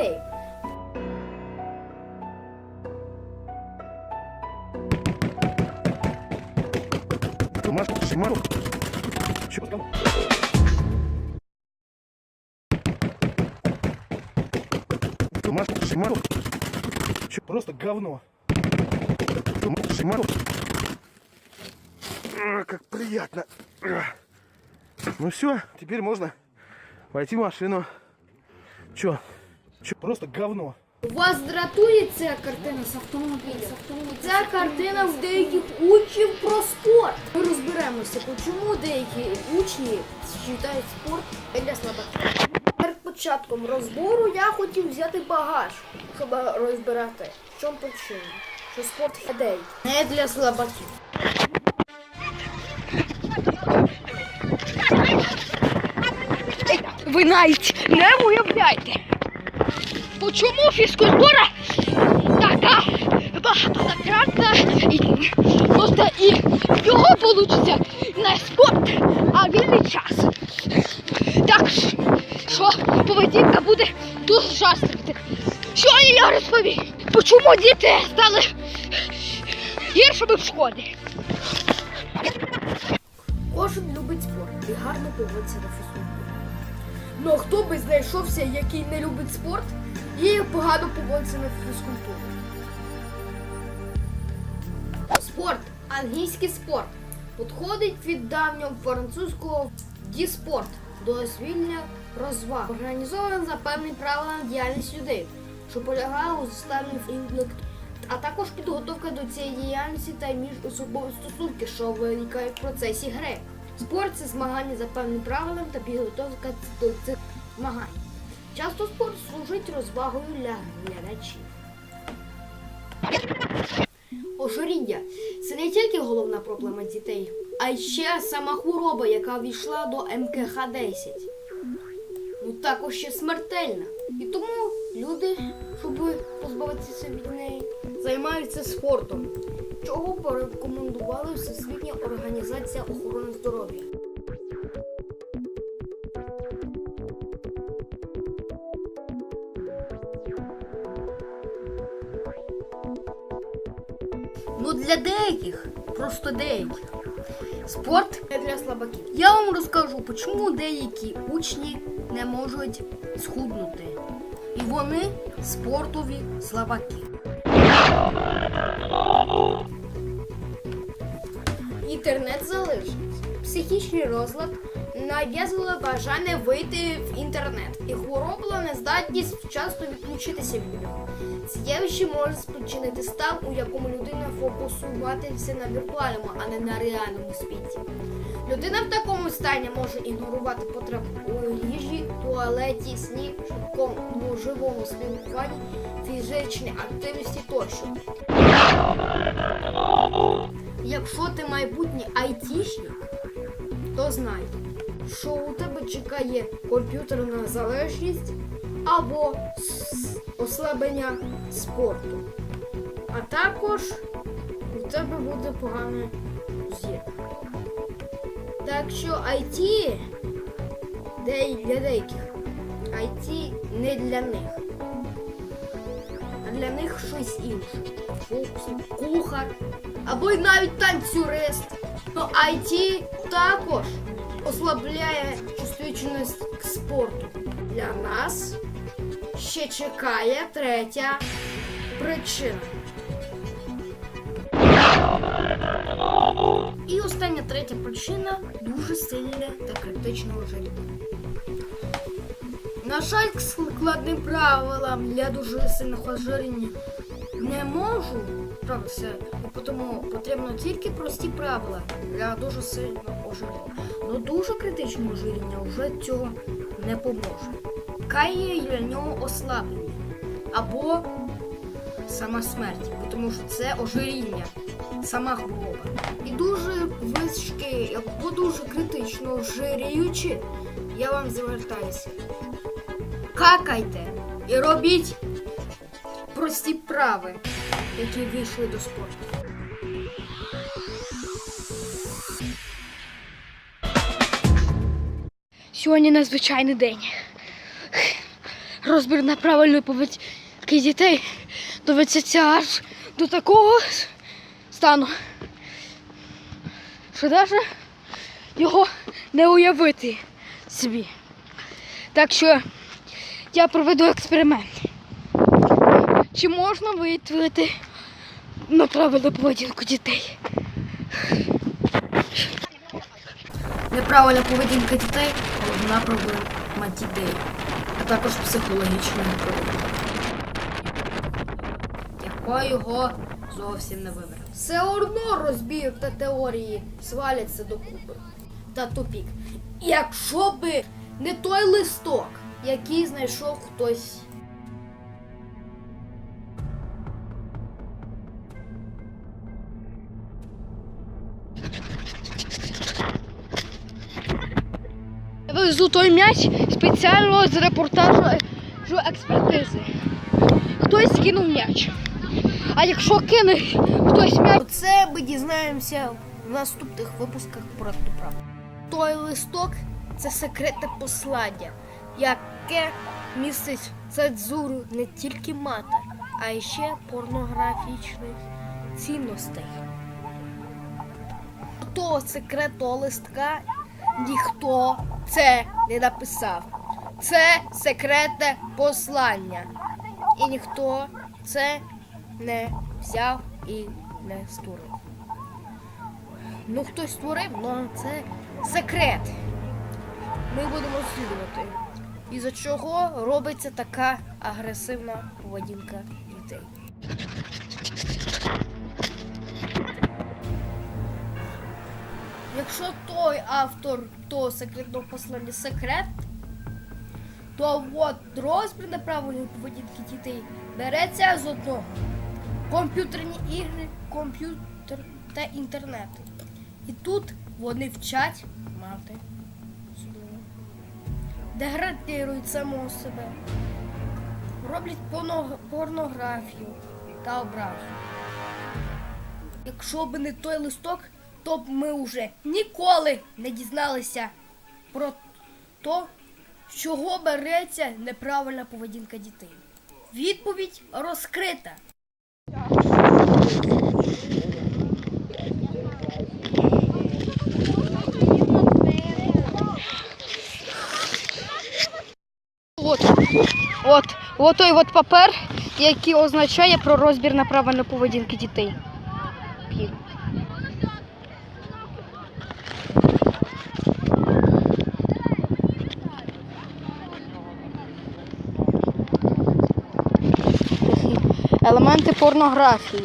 дітей. Просто говно. А, как приятно. Ну все, теперь можно войти в машину. Чё? Чё, просто говно. Вас дратує ця картина з автомобіля? Ця картина в деяких учнів про спорт. Ми розберемося, чому деякі учні вважають спорт для слабаків. Перед початком розбору я хотів взяти багаж, щоб розбирати, в чому причина. Що спорт для деяких, не для слабаків. Ви навіть не уявляєте, чому фізкультура така багатозакратна і просто і його вийде не спорт, а вільний час. Так що поведінка буде дуже жорстка. Сьогодні я розповім, по чому діти стали гіршими в школі. Кожен любить спорт і гарно поводиться на фізкультурі. Ну хто би знайшовся, який не любить спорт і погано поводиться на фізкультурі? Спорт, англійський спорт, підходить від давнього французького діспорт до освільня розваг, організована за певними правилами діяльність людей, що полягає у заставленні інтелекту, а також підготовка до цієї діяльності та міжособові стосунки, що виникають в процесі гри. Спорт це змагання за певними правилами та підготовка до цих змагань. Часто спорт служить розвагою для глядачів. Ожиріння це не тільки головна проблема дітей, а ще сама хвороба, яка війшла до МКХ-10. Ну також ще смертельна. І тому люди, щоб позбавитися від неї, займаються спортом, чого порекомендували Всесвітня організація охорони здоров'я. Для деяких, просто деяких. Спорт не для слабаків. Я вам розкажу, чому деякі учні не можуть схуднути. І вони спортові слабаки. Інтернет залежить. Психічний розлад нав'язувало бажання вийти в інтернет і хворобла нездатність вчасно відключитися від нього. Це явище може спричинити стан, у якому людина фокусуватися на віртуальному, а не на реальному світі. Людина в такому стані може ігнорувати потребу у їжі, туалеті, сні, швидкому живому спілкуванні, фізичній активності тощо. Якщо ти майбутній айтішник, то знай, що у тебе чекає комп'ютерна залежність або ослаблення спорту. А також у тебе буде погане зір. Так що IT де для деяких. IT не для них. А для них щось інше. Фокус, кухар або навіть танцюрист. Ну, IT також ослабляє чувствительність к спорту. Для нас ще чекає третя причина. І остання третя причина дуже сильне та критичне ожиріння. На жаль, к складним правилам для дуже сильного ожиріння не можу справитися, і тому потрібно тільки прості правила для дуже сильного ожиріння. Ну дуже критичне ожиріння вже цього не поможе. Кає для нього ослаблення або сама смерть, тому що це ожиріння, сама хвороба. І дуже важкі, або дуже критично ожирюючи, я вам звертаюся. Какайте і робіть прості прави, які вийшли до спорту. Сьогодні надзвичайний день. розбір неправильної поведінки дітей доведеться аж до такого стану, що навіть його не уявити собі. Так що я проведу експеримент. Чи можна виявити неправильну поведінку дітей? Неправильна поведінка дітей проблема дітей, а також психологічної проблеми, Яко його зовсім не вибере. Все одно розбір та теорії сваляться докупи та тупік. Якщо би не той листок, який знайшов хтось. Я той м'яч спеціально з репортажу експертизи. Хтось кинув м'яч. А якщо кине хтось м'яч, Це ми дізнаємося в наступних випусках проекту прав. Той листок це секретне послання, яке містить цензуру не тільки мата, а ще порнографічних цінностей. Того секретного листка ніхто це не написав. Це секретне послання. І ніхто це не взяв і не створив. Ну, хтось створив, але це секрет. Ми будемо слідувати. І за чого робиться така агресивна поведінка дітей. Якщо той автор того секретного послання секрет, то от розбір неправильної поведінки дітей береться з одного. Комп'ютерні ігри, комп'ютер та інтернет. І тут вони вчать мати. Деградирують самого себе, роблять порно- порнографію та образу. Якщо б не той листок, то б ми вже ніколи не дізналися про то, з чого береться неправильна поведінка дітей. Відповідь розкрита. от, от, от той от папер, який означає про розбір на неправильної поведінки дітей. Елементи порнографії.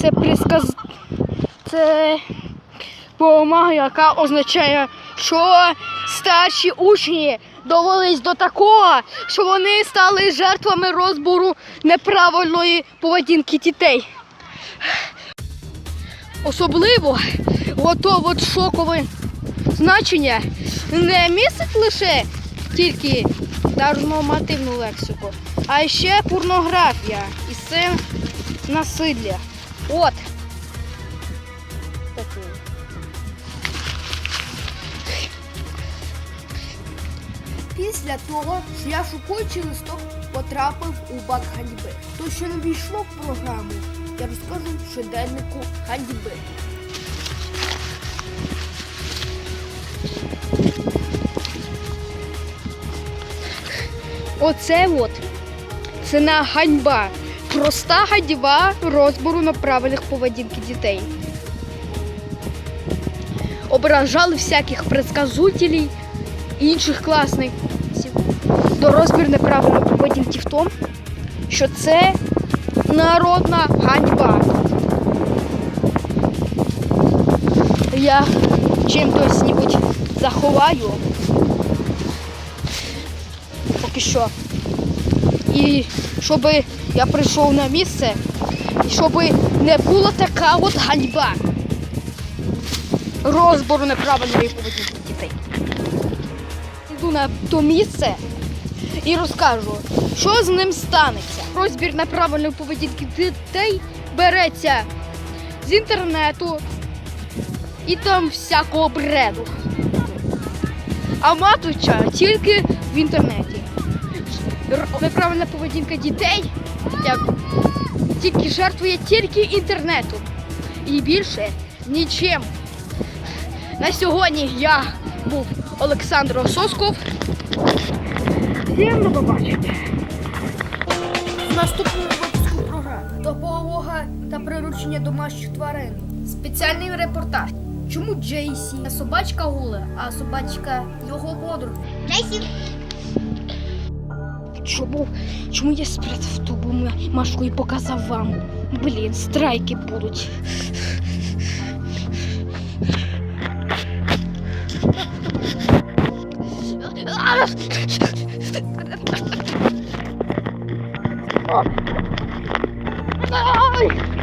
Це присказ... Це бумага, яка означає, що старші учні довелись до такого, що вони стали жертвами розбору неправильної поведінки дітей. Особливо ото от шокове значення не містить лише тільки нормативну лексику, а ще порнографія і це насилля. От. Такий. Після того, що я шукаючи листок потрапив у бак ганьби. То, що не війшло в програму, я розкажу щоденнику ганьби. Оце от. Це не ганьба. Проста ганьба розбору неправильних поведінки дітей. Ображали всяких предсказателей і інших класників. До розбір неправильної поведінки в тому, що це народна ганьба. Я чим-то небудь заховаю поки що. І щоб я прийшов на місце, і щоб не була така от ганьба розбору неправильної поведінки дітей. Йду на то місце і розкажу, що з ним станеться. Розбір неправильної поведінки дітей береться з інтернету, і там всякого бреду. А мат вивчаю тільки в інтернеті. Неправильна поведінка дітей як тільки жертвує тільки інтернетом. І більше нічим. На сьогодні я був Олександр Ососков. Всім до побачення. В наступному випуску програми допомога та приручення домашніх тварин. Спеціальний репортаж. Чому Джейсі не собачка Гула, а собачка його подруги? Чому, чому я спрятав ту бумажку і показав вам? Блін, страйки будуть. Ай!